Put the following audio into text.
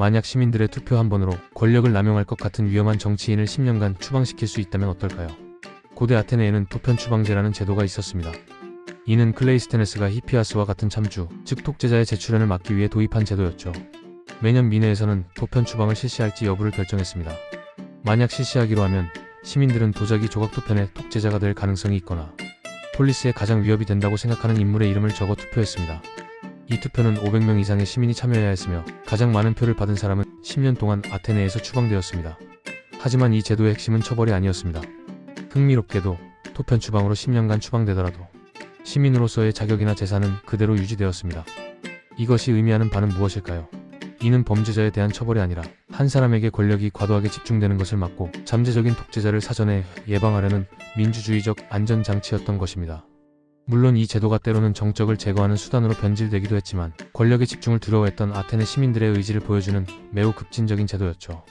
만약 시민들의 투표 한 번으로 권력을 남용할 것 같은 위험한 정치인을 10년간 추방시킬 수 있다면 어떨까요? 고대 아테네에는 토편 추방제라는 제도가 있었습니다. 이는 클레이스테네스가 히피아스와 같은 참주, 즉 독재자의 재출현을 막기 위해 도입한 제도였죠. 매년 미네에서는 토편 추방을 실시할지 여부를 결정했습니다. 만약 실시하기로 하면 시민들은 도자기 조각 토편의 독재자가 될 가능성이 있거나 폴리스에 가장 위협이 된다고 생각하는 인물의 이름을 적어 투표했습니다. 이 투표는 500명 이상의 시민이 참여해야 했으며 가장 많은 표를 받은 사람은 10년 동안 아테네에서 추방되었습니다. 하지만 이 제도의 핵심은 처벌이 아니었습니다. 흥미롭게도 토편 추방으로 10년간 추방되더라도 시민으로서의 자격이나 재산은 그대로 유지되었습니다. 이것이 의미하는 바는 무엇일까요? 이는 범죄자에 대한 처벌이 아니라 한 사람에게 권력이 과도하게 집중되는 것을 막고 잠재적인 독재자를 사전에 예방하려는 민주주의적 안전장치였던 것입니다. 물론 이 제도가 때로는 정적을 제거하는 수단으로 변질되기도 했지만 권력의 집중을 두려워했던 아테네 시민들의 의지를 보여주는 매우 급진적인 제도였죠.